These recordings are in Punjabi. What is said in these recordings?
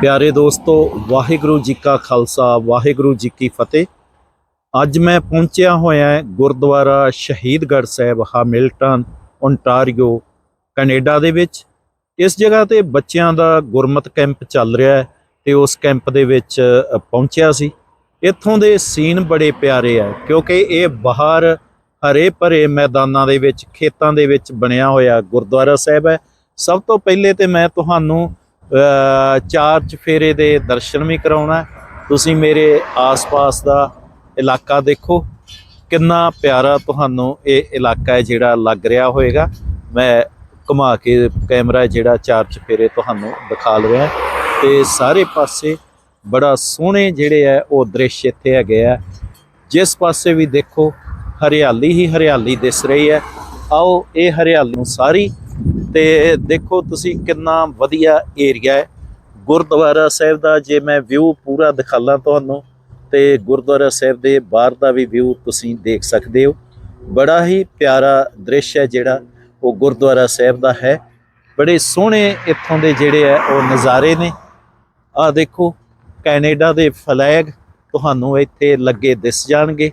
ਪਿਆਰੇ ਦੋਸਤੋ, ਵਾਹਿਗੁਰੂ ਜੀ ਕਾ ਖਾਲਸਾ, ਵਾਹਿਗੁਰੂ ਜੀ ਕੀ ਫਤਿਹ। ਅੱਜ ਮੈਂ ਪਹੁੰਚਿਆ ਹੋਇਆ ਹਾਂ Gurdwara Shahidgarh Sahib, Hamilton Ontario Canada ਦੇ ਵਿੱਚ। ਇਸ ਜਗ੍ਹਾ ਤੇ ਬੱਚਿਆਂ ਦਾ ਗੁਰਮਤ ਕੈਂਪ ਚੱਲ ਰਿਹਾ ਹੈ ਤੇ ਉਸ ਕੈਂਪ ਦੇ ਵਿੱਚ ਪਹੁੰਚਿਆ ਸੀ। ਇੱਥੋਂ ਦੇ ਸੀਨ ਬੜੇ ਪਿਆਰੇ ਆ, ਕਿਉਂਕਿ ਇਹ ਬਾਹਰ ਹਰੇ ਭਰੇ ਮੈਦਾਨਾਂ ਦੇ ਵਿੱਚ, ਖੇਤਾਂ ਦੇ ਵਿੱਚ ਬਣਿਆ ਹੋਇਆ ਗੁਰਦੁਆਰਾ ਸਾਹਿਬ ਹੈ। ਸਭ ਤੋਂ ਪਹਿਲੇ ਤੇ ਮੈਂ ਤੁਹਾਨੂੰ ਚਾਰ ਚਫੇਰੇ ਦੇ ਦਰਸ਼ਨ ਵੀ ਕਰਾਉਣਾ ਤੁਸੀਂ ਮੇਰੇ ਆਸ-ਪਾਸ ਦਾ ਇਲਾਕਾ ਦੇਖੋ। ਕਿੰਨਾ ਪਿਆਰਾ ਤੁਹਾਨੂੰ ਇਹ ਇਲਾਕਾ ਹੈ ਜਿਹੜਾ ਲੱਗ ਰਿਹਾ ਹੋਵੇਗਾ ਮੈਂ ਘੁਮਾ ਕੇ ਕੈਮਰਾ ਜਿਹੜਾ ਚਾਰ ਚਫੇਰੇ ਤੁਹਾਨੂੰ ਦਿਖਾ ਰਿਹਾ ਤੇ ਸਾਰੇ ਪਾਸੇ ਬੜਾ ਸੋਹਣੇ ਜਿਹੜੇ ਆ ਉਹ ਦ੍ਰਿਸ਼ ਇੱਥੇ ਹੈਗੇ ਆ। ਜਿਸ ਪਾਸੇ ਵੀ ਦੇਖੋ, ਹਰਿਆਲੀ ਹੀ ਹਰਿਆਲੀ ਦਿਸ ਰਹੀ ਹੈ। ਆਓ ਇਹ ਹਰਿਆਲੀ ਨੂੰ ਸਾਰੀ ਤੇ ਦੇਖੋ ਤੁਸੀਂ ਕਿੰਨਾ ਵਧੀਆ ਏਰੀਆ ਹੈ। ਗੁਰਦੁਆਰਾ ਸਾਹਿਬ ਦਾ ਜੇ ਮੈਂ ਵਿਊ ਪੂਰਾ ਦਿਖਾਲਾਂ ਤੁਹਾਨੂੰ, ਤੇ ਗੁਰਦੁਆਰਾ ਸਾਹਿਬ ਦੇ ਬਾਹਰ ਦਾ ਵੀ ਵਿਊ ਤੁਸੀਂ ਦੇਖ ਸਕਦੇ ਹੋ। ਬੜਾ ਹੀ ਪਿਆਰਾ ਦ੍ਰਿਸ਼ ਹੈ ਜਿਹੜਾ ਉਹ ਗੁਰਦੁਆਰਾ ਸਾਹਿਬ ਦਾ ਹੈ। ਬੜੇ ਸੋਹਣੇ ਇੱਥੋਂ ਦੇ ਜਿਹੜੇ ਆ ਉਹ ਨਜ਼ਾਰੇ ਨੇ। ਆ ਦੇਖੋ, ਕੈਨੇਡਾ ਦੇ ਫਲੈਗ ਤੁਹਾਨੂੰ ਇੱਥੇ ਲੱਗੇ ਦਿਸ ਜਾਣਗੇ।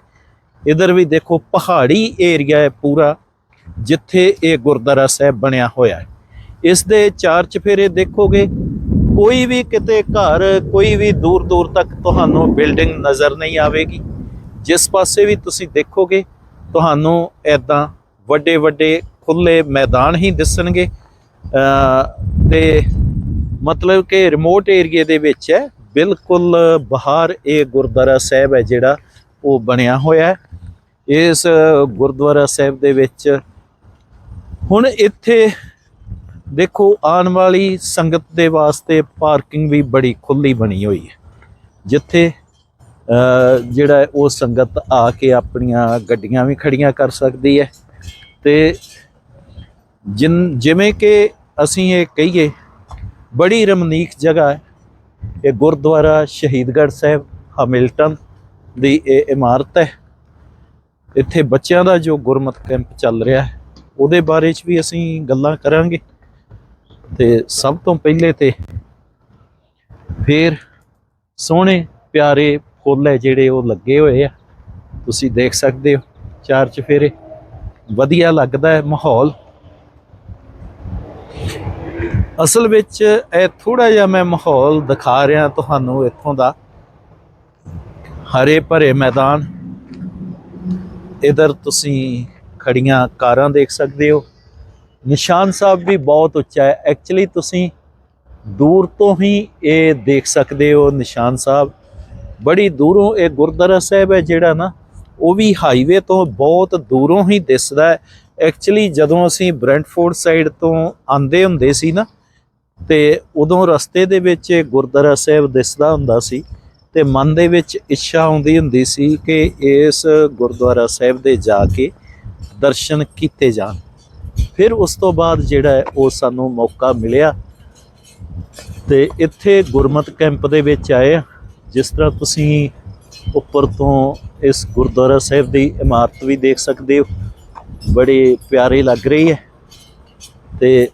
ਇਧਰ ਵੀ ਦੇਖੋ ਪਹਾੜੀ ਏਰੀਆ ਹੈ ਪੂਰਾ। ਜਿੱਥੇ ਇਹ ਗੁਰਦੁਆਰਾ ਸਾਹਿਬ ਬਣਿਆ ਹੋਇਆ ਹੈ। ਇਸ ਦੇ ਚਾਰ ਚਫੇਰੇ ਦੇਖੋਗੇ, ਕੋਈ ਵੀ ਕਿਤੇ ਘਰ, ਕੋਈ ਵੀ ਦੂਰ ਦੂਰ ਤੱਕ ਤੁਹਾਨੂੰ ਬਿਲਡਿੰਗ ਨਜ਼ਰ ਨਹੀਂ ਆਵੇਗੀ। ਜਿਸ ਪਾਸੇ ਵੀ ਤੁਸੀਂ ਦੇਖੋਗੇ, ਤੁਹਾਨੂੰ ਐਦਾਂ ਵੱਡੇ ਵੱਡੇ ਖੁੱਲੇ ਮੈਦਾਨ ਹੀ ਦਿਸਣਗੇ। ਅ ਤੇ ਮਤਲਬ ਕਿ ਰਿਮੋਟ ਏਰੀਏ ਦੇ ਵਿੱਚ ਹੈ। ਬਿਲਕੁਲ ਬਾਹਰ ਇਹ ਗੁਰਦੁਆਰਾ ਸਾਹਿਬ ਹੈ ਜਿਹੜਾ ਉਹ ਬਣਿਆ ਹੋਇਆ ਹੈ। ਇਸ ਗੁਰਦੁਆਰਾ ਸਾਹਿਬ ਦੇ ਵਿੱਚ ਹੁਣ ਇੱਥੇ ਦੇਖੋ, ਆਉਣ ਵਾਲੀ ਸੰਗਤ ਦੇ ਵਾਸਤੇ ਪਾਰਕਿੰਗ ਵੀ ਬੜੀ ਖੁੱਲੀ ਬਣੀ ਹੋਈ ਹੈ। ਜਿੱਥੇ ਜਿਹੜਾ ਉਹ ਸੰਗਤ ਆ ਕੇ ਆਪਣੀਆਂ ਗੱਡੀਆਂ ਵੀ ਖੜੀਆਂ ਕਰ ਸਕਦੀ ਹੈ। ਤੇ ਜਿਨ, ਜਿਵੇਂ ਕਿ ਅਸੀਂ ਇਹ ਕਹੀਏ, ਬੜੀ ਰਮਨੀਕ ਜਗ੍ਹਾ ਹੈ। ਇਹ ਗੁਰਦੁਆਰਾ ਸ਼ਹੀਦਗੜ੍ਹ ਸਾਹਿਬ ਹਮਿਲਟਨ ਦੀ ਇਹ ਇਮਾਰਤ ਹੈ। ਇੱਥੇ ਬੱਚਿਆਂ ਦਾ ਜੋ ਗੁਰਮਤ ਕੈਂਪ ਚੱਲ ਰਿਹਾ ਹੈ ਉਹਦੇ ਬਾਰੇ 'ਚ ਵੀ ਅਸੀਂ ਗੱਲਾਂ ਕਰਾਂਗੇ। ਤੇ ਸਭ ਤੋਂ ਪਹਿਲੇ ਤੇ ਫੇਰ ਸੋਹਣੇ ਪਿਆਰੇ ਫੁੱਲ ਹੈ ਜਿਹੜੇ ਉਹ ਲੱਗੇ ਹੋਏ ਆ। ਤੁਸੀਂ ਦੇਖ ਸਕਦੇ ਹੋ ਚਾਰ ਚਫੇਰੇ। ਵਧੀਆ ਲੱਗਦਾ ਹੈ ਮਾਹੌਲ। ਅਸਲ ਵਿੱਚ ਇਹ ਥੋੜਾ ਜਿਹਾ ਮੈਂ ਮਾਹੌਲ ਦਿਖਾ ਰਿਹਾ ਤੁਹਾਨੂੰ ਇੱਥੋਂ ਦਾ। ਹਰੇ ਭਰੇ ਮੈਦਾਨ। ਇਧਰ ਤੁਸੀਂ ਖੜੀਆਂ ਕਾਰਾਂ ਦੇਖ ਸਕਦੇ ਹੋ। ਨਿਸ਼ਾਨ ਸਾਹਿਬ ਵੀ ਬਹੁਤ ਉੱਚਾ ਹੈ। ਐਕਚੁਅਲੀ ਤੁਸੀਂ ਦੂਰ ਤੋਂ ਹੀ ਇਹ ਦੇਖ ਸਕਦੇ ਹੋ ਨਿਸ਼ਾਨ ਸਾਹਿਬ। ਬੜੀ ਦੂਰੋਂ ਇਹ ਗੁਰਦੁਆਰਾ ਸਾਹਿਬ ਹੈ ਜਿਹੜਾ ਨਾ, ਉਹ ਵੀ ਹਾਈਵੇ ਤੋਂ ਬਹੁਤ ਦੂਰੋਂ ਹੀ ਦਿਸਦਾ ਹੈ। ਐਕਚੁਅਲੀ ਜਦੋਂ ਅਸੀਂ ਬ੍ਰੈਂਟਫੋਰਡ ਸਾਈਡ ਤੋਂ ਆਂਦੇ ਹੁੰਦੇ ਸੀ ਨਾ, ਤੇ ਉਦੋਂ ਰਸਤੇ ਦੇ ਵਿੱਚ ਗੁਰਦੁਆਰਾ ਸਾਹਿਬ ਦਿਸਦਾ ਹੁੰਦਾ ਸੀ, ਤੇ ਮਨ ਦੇ ਵਿੱਚ ਇੱਛਾ ਆਉਂਦੀ ਹੁੰਦੀ ਸੀ ਕਿ ਇਸ ਗੁਰਦੁਆਰਾ ਸਾਹਿਬ ਦੇ ਜਾ ਕੇ ਦਰਸ਼ਨ ਕੀਤੇ ਜਾਣ। ਫਿਰ ਉਸ ਤੋਂ ਬਾਅਦ ਜਿਹੜਾ ਹੈ, ਉਹ ਸਾਨੂੰ ਮੌਕਾ ਮਿਲਿਆ ਤੇ ਇੱਥੇ ਗੁਰਮਤ ਕੈਂਪ ਦੇ ਵਿੱਚ ਆਏ ਆ ਜਿਸ ਤਰ੍ਹਾਂ ਤੁਸੀਂ ਉੱਪਰ ਤੋਂ ਇਸ ਗੁਰਦੁਆਰਾ ਸਾਹਿਬ ਦੀ ਇਮਾਰਤ ਵੀ ਦੇਖ ਸਕਦੇ ਹੋ। ਬੜੀ ਪਿਆਰੀ ਲੱਗ ਰਹੀ ਹੈ ਤੇ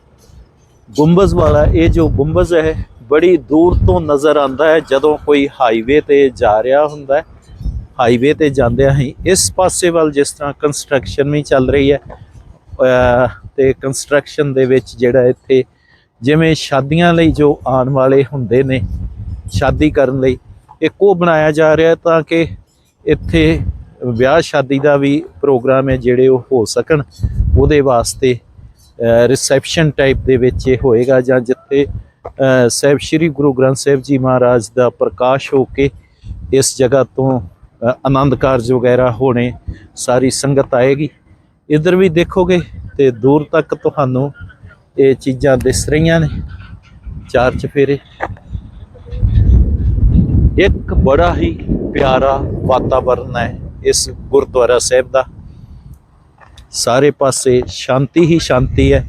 ਗੁੰਬਜ਼ ਵਾਲਾ, ਇਹ ਜੋ ਗੁੰਬਜ਼ ਹੈ, ਬੜੀ ਦੂਰ ਤੋਂ ਨਜ਼ਰ ਆਉਂਦਾ ਹੈ। ਜਦੋਂ ਕੋਈ ਹਾਈਵੇ ਤੇ ਜਾ ਰਿਹਾ ਹੁੰਦਾ ਹੈ ਹਾਈਵੇ ਤੇ ਜਾਂਦਿਆਂ ਹੀ ਇਸ ਪਾਸੇ ਵੱਲ ਜਿਸ ਤਰ੍ਹਾਂ ਕੰਸਟਰਕਸ਼ਨ ਵੀ ਚੱਲ ਰਹੀ ਹੈ ਅਹ ਤੇ ਕੰਸਟਰਕਸ਼ਨ ਦੇ ਵਿੱਚ ਜਿਹੜਾ ਇੱਥੇ ਜਿਵੇਂ ਸ਼ਾਦੀਆਂ ਲਈ ਜੋ ਆਉਣ ਵਾਲੇ ਹੁੰਦੇ ਨੇ ਸ਼ਾਦੀ ਕਰਨ ਲਈ ਇੱਕ ਉਹ ਬਣਾਇਆ ਜਾ ਰਿਹਾ ਤਾਂ ਕਿ ਇੱਥੇ ਵਿਆਹ ਸ਼ਾਦੀ ਦਾ ਵੀ ਪ੍ਰੋਗਰਾਮ ਹੈ ਜਿਹੜੇ ਉਹ ਹੋ ਸਕਣ। ਉਹਦੇ ਵਾਸਤੇ ਰਿਸੈਪਸ਼ਨ ਟਾਈਪ ਦੇ ਵਿੱਚ ਇਹ ਹੋਏਗਾ ਜਾਂ ਜਿੱਥੇ ਅ, ਸਾਹਿਬ ਸ੍ਰੀ ਗੁਰੂ ਗ੍ਰੰਥ ਸਾਹਿਬ ਜੀ ਮਹਾਰਾਜ ਦਾ ਪ੍ਰਕਾਸ਼ ਹੋ ਕੇ ਇਸ ਜਗ੍ਹਾ ਤੋਂ ਆਨੰਦ ਕਾਰਜ ਵਗੈਰਾ ਹੋਣੇ, ਸਾਰੀ ਸੰਗਤ ਆਏਗੀ। ਇਧਰ ਵੀ ਦੇਖੋਗੇ ਤੇ ਦੂਰ ਤੱਕ ਤੁਹਾਨੂੰ ਇਹ ਚੀਜ਼ਾਂ ਦਿਸ ਰਹੀਆਂ ਨੇ। ਚਾਰ ਚਫੇਰੇ। ਇੱਕ ਬੜਾ ਹੀ ਪਿਆਰਾ ਵਾਤਾਵਰਨ ਹੈ ਇਸ ਗੁਰਦੁਆਰਾ ਸਾਹਿਬ ਦਾ। ਸਾਰੇ ਪਾਸੇ ਸ਼ਾਂਤੀ ਹੀ ਸ਼ਾਂਤੀ ਹੈ,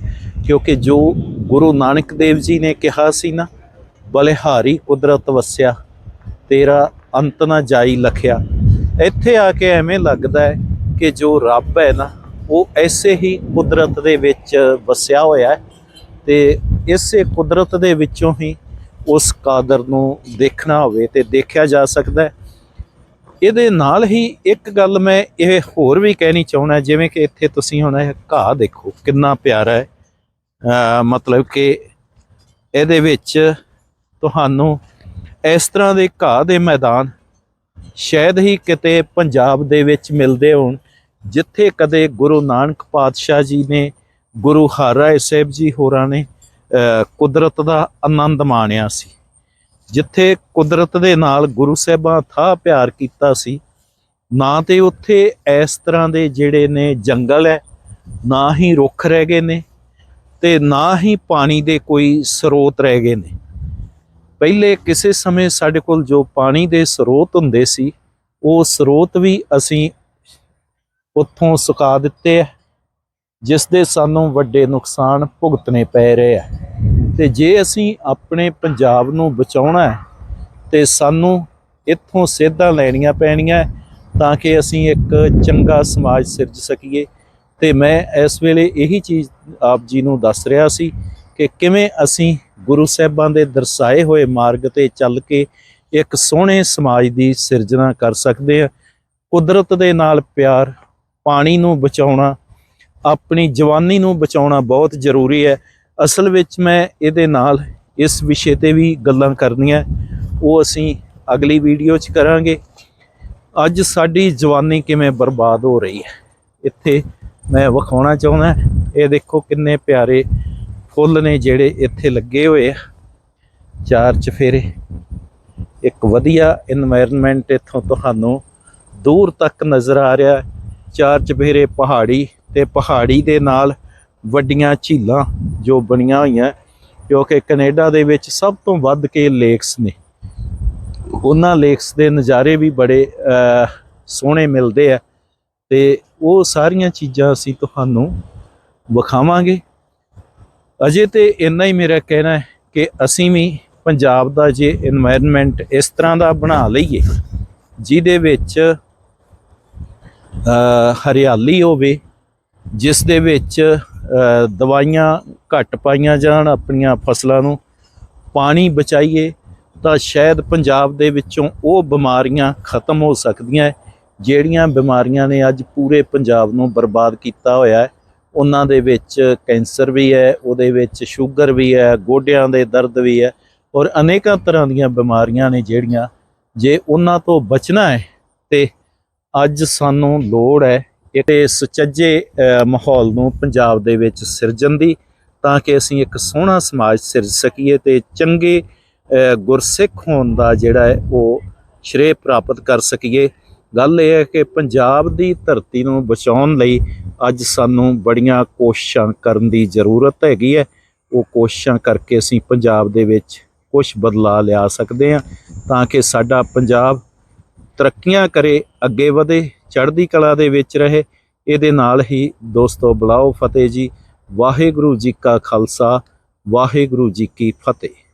ਕਿਉਂਕਿ ਜੋ ਗੁਰੂ ਨਾਨਕ ਦੇਵ ਜੀ ਨੇ ਕਿਹਾ ਸੀ ਨਾ, ਬਲਿਹਾਰੀ ਕੁਦਰਤ ਵਸਿਆ, ਤੇਰਾ ਅੰਤ ਨਾ ਜਾਈ ਲਖਿਆ। ਇੱਥੇ ਆ ਕੇ ਐਵੇਂ ਲੱਗਦਾ ਹੈ ਕਿ ਜੋ ਰੱਬ ਹੈ ਨਾ, ਉਹ ਐਸੇ ਹੀ ਕੁਦਰਤ ਦੇ ਵਿੱਚ ਵਸਿਆ ਹੋਇਆ ਹੈ ਤੇ ਇਸੇ ਕੁਦਰਤ ਦੇ ਵਿੱਚੋਂ ਹੀ ਉਸ ਕਾਦਰ ਨੂੰ ਦੇਖਣਾ ਹੋਵੇ ਤੇ ਦੇਖਿਆ ਜਾ ਸਕਦਾ ਹੈ। ਇਹਦੇ ਨਾਲ ਹੀ ਇੱਕ ਗੱਲ ਮੈਂ ਇਹ ਹੋਰ ਵੀ ਕਹਿਣੀ ਚਾਹੁੰਦਾ, ਜਿਵੇਂ ਕਿ ਇੱਥੇ ਤੁਸੀਂ ਹੁਣ ਇਹ ਘਾਹ ਦੇਖੋ, ਕਿੰਨਾ ਪਿਆਰਾ ਹੈ। ਮਤਲਬ ਕਿ ਇਹਦੇ ਵਿੱਚ ਤੁਹਾਨੂੰ ਇਸ ਤਰ੍ਹਾਂ ਦੇ ਘਾਹ ਦੇ ਮੈਦਾਨ ਸ਼ਾਇਦ ਹੀ ਕਿਤੇ ਪੰਜਾਬ ਦੇ ਵਿੱਚ ਮਿਲਦੇ ਹੋਣ, ਜਿੱਥੇ ਕਦੇ ਗੁਰੂ ਨਾਨਕ ਪਾਤਸ਼ਾਹ ਜੀ ਨੇ, ਗੁਰੂ ਹਰਿਰਾਏ ਸਾਹਿਬ ਜੀ ਹੋਰਾਂ ਨੇ ਕੁਦਰਤ ਦਾ ਆਨੰਦ ਮਾਣਿਆ ਸੀ। ਜਿੱਥੇ ਕੁਦਰਤ ਦੇ ਨਾਲ ਗੁਰੂ ਸਾਹਿਬਾਂ ਥਾ ਪਿਆਰ ਕੀਤਾ ਸੀ, ਨਾ ਤੇ ਉੱਥੇ ਇਸ ਤਰ੍ਹਾਂ ਦੇ ਜਿਹੜੇ ਨੇ ਜੰਗਲ ਹੈ, ਨਾ ਹੀ ਰੁੱਖ ਰਹਿ ਗਏ ਨੇ ਤੇ ਨਾ ਹੀ ਪਾਣੀ ਦੇ ਕੋਈ ਸਰੋਤ ਰਹਿ ਗਏ ਨੇ। ਪਹਿਲੇ ਕਿਸੇ ਸਮੇਂ ਸਾਡੇ ਕੋਲ ਜੋ ਪਾਣੀ ਦੇ ਸਰੋਤ ਹੁੰਦੇ ਸੀ, ਉਹ ਸਰੋਤ ਵੀ ਅਸੀਂ ਉੱਥੋਂ ਸੁਕਾ ਦਿੱਤੇ ਆ ਜਿਸ ਦੇ ਸਾਨੂੰ ਵੱਡੇ ਨੁਕਸਾਨ ਭੁਗਤਣੇ ਪੈ ਰਹੇ ਆ। ਤੇ ਜੇ ਅਸੀਂ ਆਪਣੇ ਪੰਜਾਬ ਨੂੰ ਬਚਾਉਣਾ ਹੈ, ਤੇ ਸਾਨੂੰ ਇੱਥੋਂ ਸੇਧਾਂ ਲੈਣੀਆਂ ਪੈਣੀਆਂ ਤਾਂ ਕਿ ਅਸੀਂ ਇੱਕ ਚੰਗਾ ਸਮਾਜ ਸਿਰਜ ਸਕੀਏ। ਤੇ ਮੈਂ ਇਸ ਵੇਲੇ ਇਹੀ ਚੀਜ਼ ਆਪ ਜੀ ਨੂੰ ਦੱਸ ਰਿਹਾ ਸੀ ਕਿ ਕਿਵੇਂ ਅਸੀਂ ਗੁਰੂ ਸਾਹਿਬਾਂ ਦੇ ਦਰਸਾਏ ਹੋਏ ਮਾਰਗ ਤੇ ਚੱਲ ਕੇ ਇੱਕ ਸੋਹਣੇ ਸਮਾਜ ਦੀ ਸਿਰਜਣਾ ਕਰ ਸਕਦੇ ਹਾਂ। ਕੁਦਰਤ ਦੇ ਨਾਲ ਪਿਆਰ, ਪਾਣੀ ਨੂੰ ਬਚਾਉਣਾ, ਆਪਣੀ ਜਵਾਨੀ ਨੂੰ ਬਚਾਉਣਾ ਬਹੁਤ ਜ਼ਰੂਰੀ ਹੈ। ਅਸਲ ਵਿੱਚ ਮੈਂ ਇਹਦੇ ਨਾਲ ਇਸ ਵਿਸ਼ੇ ਤੇ ਵੀ ਗੱਲਾਂ ਕਰਨੀਆਂ। ਉਹ ਅਸੀਂ ਅਗਲੀ ਵੀਡੀਓ 'ਚ ਕਰਾਂਗੇ। ਅੱਜ ਸਾਡੀ ਜਵਾਨੀ ਕਿਵੇਂ ਬਰਬਾਦ ਹੋ ਰਹੀ ਹੈ। ਇੱਥੇ ਮੈਂ ਵਿਖਾਉਣਾ ਚਾਹੁੰਦਾ, ਇਹ ਦੇਖੋ ਕਿੰਨੇ ਪਿਆਰੇ ਫੁੱਲ ਨੇ ਜਿਹੜੇ ਇੱਥੇ ਲੱਗੇ ਹੋਏ ਆ, ਚਾਰ ਚਫੇਰੇ। ਇੱਕ ਵਧੀਆ এনवायरमेंट ਇੱਥੋਂ ਤੁਹਾਨੂੰ ਦੂਰ ਤੱਕ ਨਜ਼ਰ ਆ ਰਿਹਾ ਚਾਰ ਚਫੇਰੇ ਪਹਾੜੀ ਤੇ ਪਹਾੜੀ ਦੇ ਨਾਲ ਵੱਡੀਆਂ ਝੀਲਾਂ ਜੋ ਬਣੀਆਂ ਹੋਈਆਂ ਕਿਉਂਕਿ ਕੈਨੇਡਾ ਦੇ ਵਿੱਚ ਸਭ ਤੋਂ ਵੱਧ ਕੇ ਲੇਕਸ ਨੇ। ਉਹਨਾਂ ਲੇਕਸ ਦੇ ਨਜ਼ਾਰੇ ਵੀ ਬੜੇ ਸੋਹਣੇ ਮਿਲਦੇ ਆ ਤੇ ਉਹ ਸਾਰੀਆਂ ਚੀਜ਼ਾਂ ਅਸੀਂ ਤੁਹਾਨੂੰ ਵਿਖਾਵਾਂਗੇ। ਅਜੇ ਤੇ ਇੰਨਾ ਹੀ ਮੇਰਾ ਕਹਿਣਾ ਹੈ ਕਿ ਅਸੀਂ ਵੀ ਪੰਜਾਬ ਦਾ ਜੇ এনवायरमेंट ਇਸ ਤਰ੍ਹਾਂ ਦਾ ਬਣਾ ਲਈਏ, ਜਿਹਦੇ ਵਿੱਚ ਹਰਿਆਲੀ ਹੋਵੇ, ਜਿਸ ਦੇ ਵਿੱਚ ਦਵਾਈਆਂ ਘੱਟ ਪਾਈਆਂ ਜਾਣ ਆਪਣੀਆਂ ਫਸਲਾਂ ਨੂੰ, ਪਾਣੀ ਬਚਾਈਏ, ਤਾਂ ਸ਼ਾਇਦ ਪੰਜਾਬ ਦੇ ਵਿੱਚੋਂ ਉਹ ਬਿਮਾਰੀਆਂ ਖਤਮ ਹੋ ਸਕਦੀਆਂ ਜਿਹੜੀਆਂ ਬਿਮਾਰੀਆਂ ਨੇ ਅੱਜ ਪੂਰੇ ਪੰਜਾਬ ਨੂੰ ਬਰਬਾਦ ਕੀਤਾ ਹੋਇਆ ਹੈ। ਉਹਨਾਂ ਦੇ ਵਿੱਚ ਕੈਂਸਰ ਵੀ ਹੈ, ਉਹਦੇ ਵਿੱਚ ਸ਼ੂਗਰ ਵੀ ਹੈ, ਗੋਡਿਆਂ ਦੇ ਦਰਦ ਵੀ ਹੈ ਔਰ ਅਨੇਕਾਂ ਤਰ੍ਹਾਂ ਦੀਆਂ ਬਿਮਾਰੀਆਂ ਨੇ ਜਿਹੜੀਆਂ ਜੇ ਉਹਨਾਂ ਤੋਂ ਬਚਣਾ ਹੈ ਤੇ ਅੱਜ ਸਾਨੂੰ ਲੋੜ ਹੈ ਇਹ ਸੁਚੱਜੇ ਮਾਹੌਲ ਨੂੰ ਪੰਜਾਬ ਦੇ ਵਿੱਚ ਸਿਰਜਣ ਦੀ ਤਾਂ ਕਿ ਅਸੀਂ ਇੱਕ ਸੋਹਣਾ ਸਮਾਜ ਸਿਰਜ ਸਕੀਏ ਤੇ ਚੰਗੇ ਗੁਰਸਿੱਖ ਹੋਣ ਦਾ ਜਿਹੜਾ ਹੈ ਉਹ ਸ਼੍ਰੇ ਪ੍ਰਾਪਤ ਕਰ ਸਕੀਏ। ਗੱਲ ਇਹ ਹੈ ਕਿ ਪੰਜਾਬ ਦੀ ਧਰਤੀ ਨੂੰ ਬਚਾਉਣ ਲਈ ਅੱਜ ਸਾਨੂੰ ਬੜੀਆਂ ਕੋਸ਼ਿਸ਼ਾਂ ਕਰਨ ਦੀ ਜ਼ਰੂਰਤ ਹੈਗੀ ਹੈ। ਉਹ ਕੋਸ਼ਿਸ਼ਾਂ ਕਰਕੇ ਅਸੀਂ ਪੰਜਾਬ ਦੇ ਵਿੱਚ ਕੁਝ ਬਦਲਾਅ ਲਿਆ ਸਕਦੇ ਹਾਂ ਤਾਂ ਕਿ ਸਾਡਾ ਪੰਜਾਬ ਤਰੱਕੀਆਂ ਕਰੇ, ਅੱਗੇ ਵਧੇ, ਚੜ੍ਹਦੀ ਕਲਾ ਦੇ ਵਿੱਚ ਰਹੇ। ਇਹਦੇ ਨਾਲ ਹੀ ਦੋਸਤੋ, ਬੁਲਾਓ ਫਤਿਹ ਜੀ। ਵਾਹਿਗੁਰੂ ਜੀ ਕਾ ਖਾਲਸਾ, ਵਾਹਿਗੁਰੂ ਜੀ ਕੀ ਫਤਿਹ।